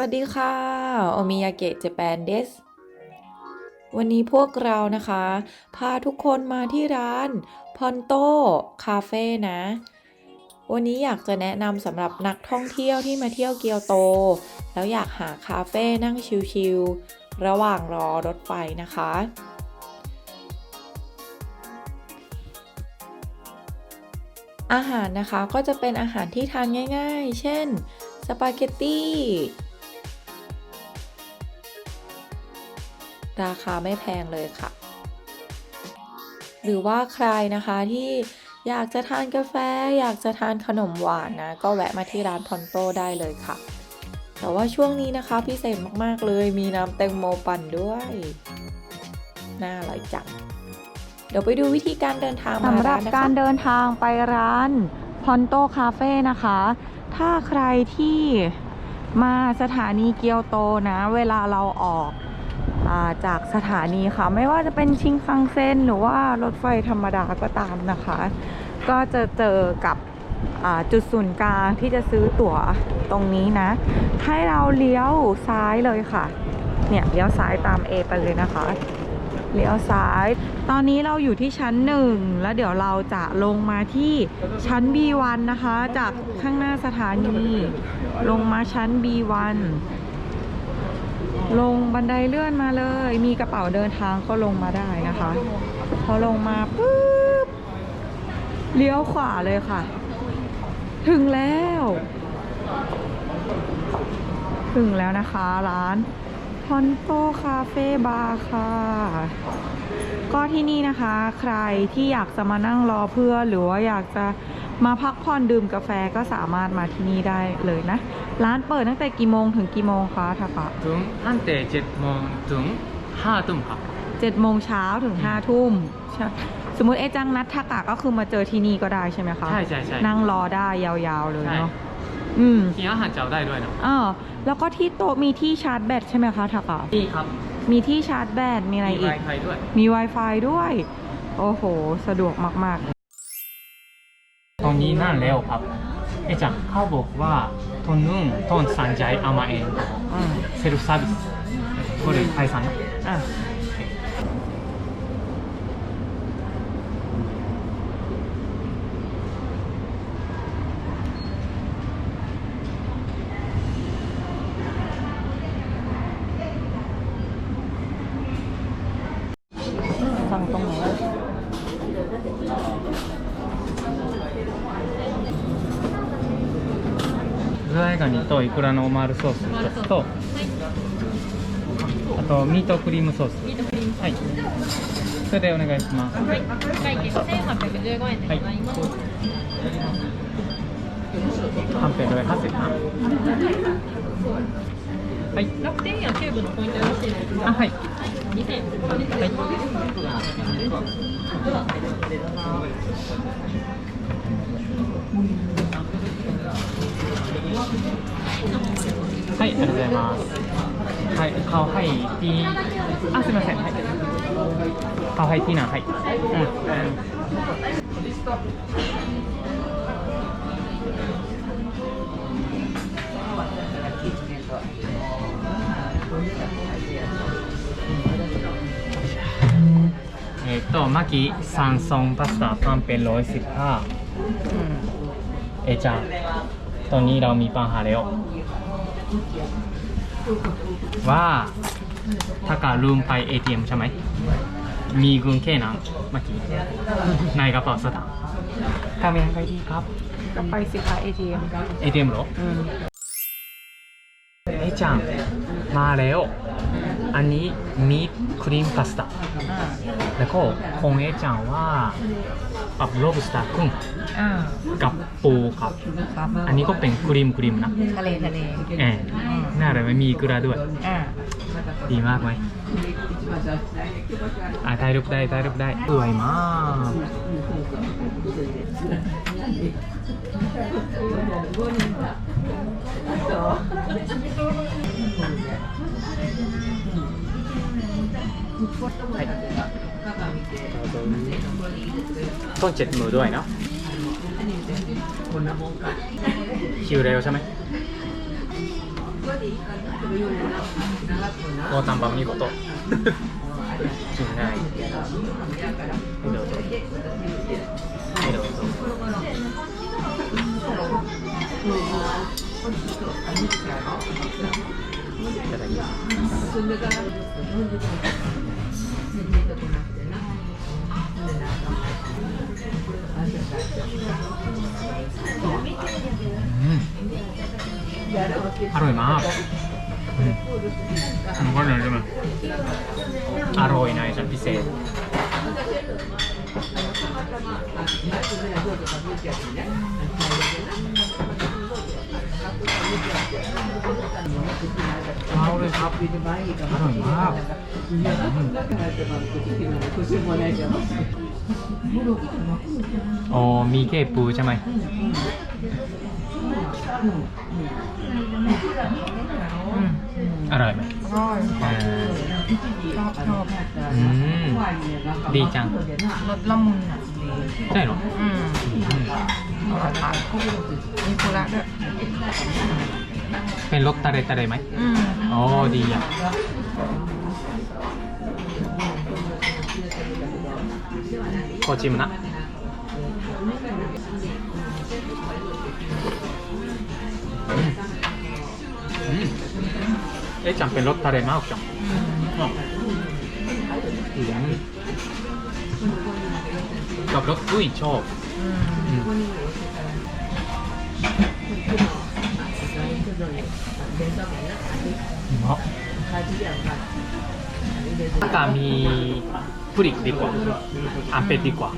วัสดีค่ะ โอมิยาเกะเจแปนเดส วันนี้พวกเรานะคะ พาทุกคนมาที่ร้านพอนโตคาเฟ่นะ วันนี้อยากจะแนะนำสำหรับนักท่องเที่ยวที่มาเที่ยวเกียวโต แล้วอยากหาคาเฟ่นั่งชิลๆ ระหว่างรอรถไฟนะคะ อาหารนะคะก็จะเป็นอาหารที่ทานง่าย ๆ เช่นสปาเกตตี้ ราคาไม่แพงเลยค่ะ หรือว่าใครนะคะที่อยากจะทานกาแฟ อยากจะทานขนมหวานนะ ก็แวะมาที่ร้านพอนโตได้เลยค่ะ แต่ว่าช่วงนี้นะคะพิเศษมากๆเลยมีน้ำแตงโมปั่นด้วยน่าอร่อยจังเดี๋ยวไปดูวิธีการเดินทางมาสำหรัร้าบนนะการเดินทางไปร้านพอนโตคาเฟ่นะคะ ถ้าใครที่มาสถานีเกียวโตนะ เวลาเราออก จากสถานีค่ะ ไม่ว่าจะเป็นชิงคังเซ็นหรือว่ารถไฟธรรมดาก็ตามนะคะ ก็จะเจอกับจุดศูนย์กลางที่จะซื้อตั๋วตรงนี้นะ ให้เราเลี้ยวซ้ายเลยค่ะ เนี่ยเลี้ยวซ้ายตาม A ไปเลยนะคะ เลี้ยวซ้าย ตอนนี้เราอยู่ที่ชั้นหนึ่งแล้วเดี๋ยวเราจะลงมาที่ชั้น B1 นะคะ จากข้างหน้าสถานี ลงมาชั้น B1 ลงบันไดเลื่อนมาเลย มีกระเป๋าเดินทางก็ลงมาได้นะคะ พอลงมาปุ๊บเลี้ยวขวาเลยค่ะ ถึงแล้ว ถึงแล้วนะคะร้าน พอนโตคาเฟ่บาร์ค่ะ ก็ที่นี่นะคะ ใครที่อยากจะมานั่งรอเพื่อนหรือว่าอยากจะมาพักผ่อนดื่มกาแฟก็สามารถมาที่นี่ได้เลยนะ ร้านเปิดตั้งแต่กี่โมงถึงกี่โมงคะทากะถึงตั้งแต่เจ็ดโมงถึงห้าทุ่มครับเจ็ดโมงเช้าถึงห้าทุ่มใช่สมมุติเอะจังนัดทากะก็คือมาเจอที่นี่ก็ได้ใช่ไหมคะใช่ใช่ใช่นั่งรอได้ยาวๆเลยใช่เนาะอืมกินอาหารเช้าได้ด้วยนะเออ แล้วก็ที่โต๊ะมีที่ชาร์จแบตใช่ไหมคะถักอะนี่ครับ มีที่ชาร์จแบตมีอะไรมีอีไวก ไฟด้วย มี Wi-Fi ด้วย โอ้โห สะดวกมากตอนนี้นั่นแล้วครับไอ้จังเข้าบอกว่าตอนนึงตอนสนใจเอามาเองๆอืมเซลฟ์ซาร์วิสก็เลยไทยสั่งนะอะ ズワイガニとイクラのオマールソース一つとあとミートクリームソース。はい。それでお願いします。はい、会計1815円でございます。はんぺんどれはせなはい6点や9部のポイントよろしいですかあはい。2000円はいはい、ありがとうございます。はい、顔はい、ティー。あ、すみません。はい。顔はい、ティーナはい。うん。うんえっ、と、マキサンソンパスタ、パンペンロイシッ、うん、えじ、ゃん。 ตอนนี้เรามีปัญหาแล้วว่าถ้าการลืมไป ATM ใช่ไหม มีเงินแค่นั้นเมื่อกี้ในกระเป๋าสตางค์ทำยังไงดีครับ ก็ไปสิคะ ATM ATM เหรออืมเอจัง มาแล้ว อันนี้มีครีมพาสต้าอ่าแล้วก็ของเอจังว่าอับโรบสตาร์กุ้งอ่ากับปูครับ ครับอันนี้ก็เป็นครีมครีมนะทะเลทะเลแอนน่าอะไรไม่มีเกลือด้วย อ่าดีมากไหมอะถ่ายรูปได้ถ่ายรูปได้สวยมากはい ต้นเจ็ดมือด้วยเนาะคิวเร็วใช่ไหมอโอตัมบัมมีことกินง่ายให้ดูดูใอร่อยมากมันก็เลยใช่ไหมอร่อยในชั้นพิเศษ ว้าวเลยครับอร่อยมากอ๋อมีแค่ปูใช่ไหมอืมอร่อยไหมอร่อยอ่าชอบชอบอืมดีจัง รสละมุนอะ ใช่เหรออืมอืมอร่อยมากมีคุระด้วยเป็นรสทะเลทะเลไหมอืมอ๋อดีอะขอชิมนะอืมอืมเอ๊ะจังเป็นรสทะเลมากจังอ๋ ออืมกับรสอุ้ยชอบ อืม อืมเหมาะถ้ากามีプリンดีกว่าอาเป็ดดีกว่า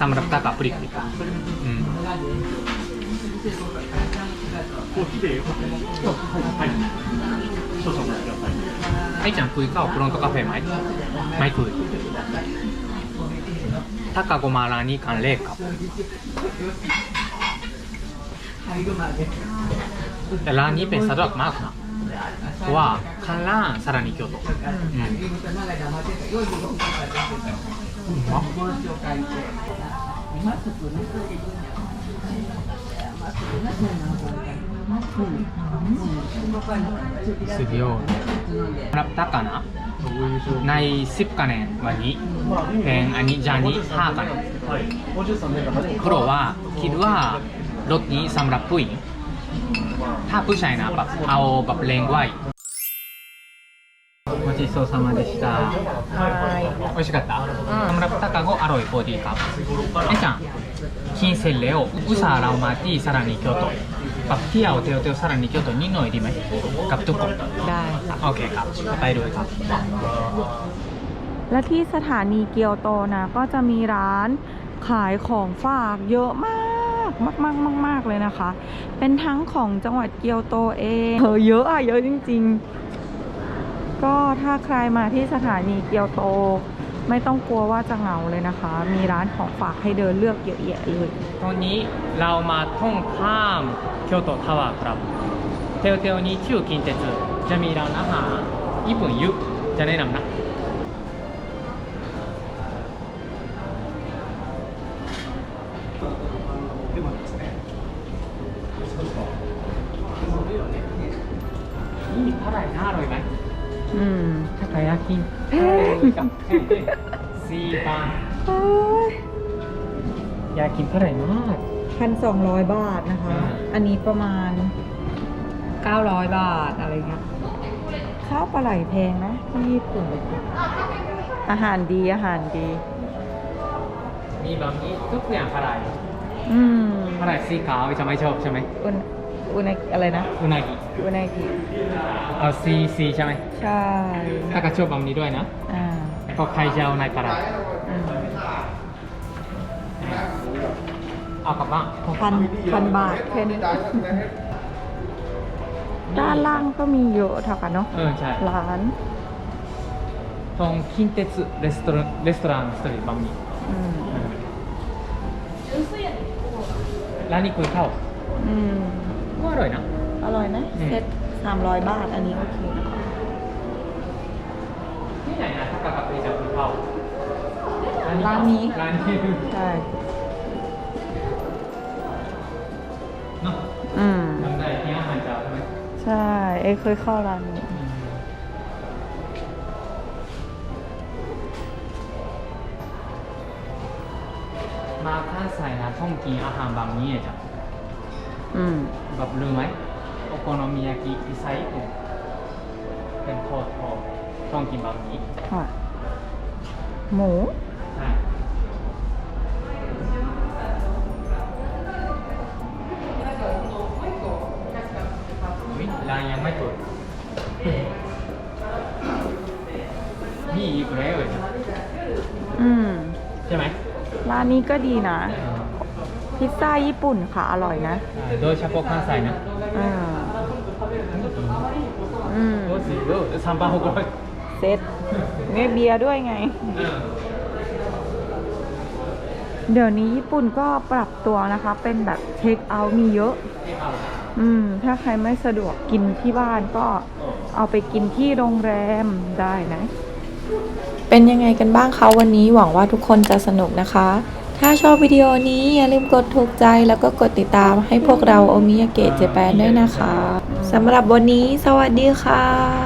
สำหรับตากาプリンดีกว่าอืม ไอ้ちゃん食いかフロントカフェไหมไม่คุยถ้ากาโกมาร้านนี้ครั้งแรกครับ แต่ร้านนี้เป็นสะดวกมากนะเพราะว่าข้างล่างさらに京都อืมเหมาะ สุดยอดรับตากานะใน10คะแนนวันนี้เป็นอันนี้จานนี้5คะแนนเพราะว่าคิดว่ารถนี้สำหรับผู้หญิงถ้าผู้ชายนะแบบเอาแบบแรงไว้ ごちそうさまでした。美味しかった。สำหรับตะกาโกอร่อยพอดีครับไอ้จังกินเสร็จแล้วอุตส่าห์เรามาที่สถานี京都แบบเที่ยวเที่ยวเที่ยวสถานี京都นิดหน่อยดีไหมกับทุกคน ได้ค่ะ โอเคครับ ไปด้วยครับ และที่สถานีเกียวโตนะ ก็จะมีร้านขายของฝากเยอะมากมากมากมากมากเลยนะคะ เป็นทั้งของจังหวัดเกียวโตเองเออเยอะอะเยอะจริง ๆ ก็ถ้าใครมาที่สถานีเกียวโต ไม่ต้องกลัวว่าจะเหงาเลยนะคะ มีร้านของฝากให้เดินเลือกเยอะแยะเลย ตอนนี้เรามาท่องข้ามเกียวโตทาวน์ครับเที่ยวเที่ยวนี้ชื่อกินเตจูจะมีร้านอาหารญี่ปุ่นยุจะแนะนำนะ 金สี่บาทยากินเท่าไหร่มากพันสองร้อยบาทนะคะ อันนี้ประมาณเก้าร้อยบาทอะไรเงี้ยข้าวปลาไหลแพงนะที่ญี่ปุ่น อาหารดีอาหารดี มีแบบนี้ทุกอย่างปลาไหลอืมปลาไหลสีขาวจะไม่ชอบใช่ไหม อุนาอะไรนะ อุนากิอุนากิเอาซีซีใช่ไหมใช่ถ้ากระชวบแบบนี้ด้วยนะอ่าก็ไข่เจียวในปาร้าอ่าเอากลับบ้านพันพันบาทแค่นี้ ด้านล่างก็มีเยอะเท่ากันเนาะเออใช่ร้านตรงคินเตสึรีสตอร์รสตอรันสตรีบางนี้ร้านนี้คุยเข้า อืม ก็อร่อยนะ อร่อยนะอืม เซ็ตสามร้อยบาท อันนี้โอเคนะคะที่ไหนนะถ้ากลับไปจะคุยเข้าร้านนี้ร้านนี้ใช่เนาะอืมอใช่ เอ้เคยเข้าร้านนี้มา関西นะต้องกินอาหารแบบนี้จ้ะอืม แบบรู้ไหมโอโคโนมิยากิพิซซ่าญี่ปุ่นเป็นโทษโทษต้องกินแบบนี้ค่ะหมูใช่อุ๊ยร้านยังไม่เปิดนี่อีกแล้วเหรออืม ใช่ไหมร้านนี้ก็ดีนะ พิซซ่าญี่ปุ่นค่ะ อร่อยนะโดยเฉพาะข้างใส่นะอ่าอืมโดสิโดสามพันหกร้อยเซ็ตเนี่ยเบียร์ด้วยไง เดี๋ยวนี้ญี่ปุ่นก็ปรับตัวนะคะ เป็นแบบเทคเอาท์มีเยอะ อืม ถ้าใครไม่สะดวกกินที่บ้านก็เอาไปกินที่โรงแรมได้นะ เป็นยังไงกันบ้างคะวันนี้หวังว่าทุกคนจะสนุกนะคะ ถ้าชอบวิดีโอนี้อย่าลืมกดถูกใจแล้วก็กดติดตามให้พวกเราโอมิยาเกะเจแปนด้วยนะคะสำหรับวันนี้ สวัสดีค่ะ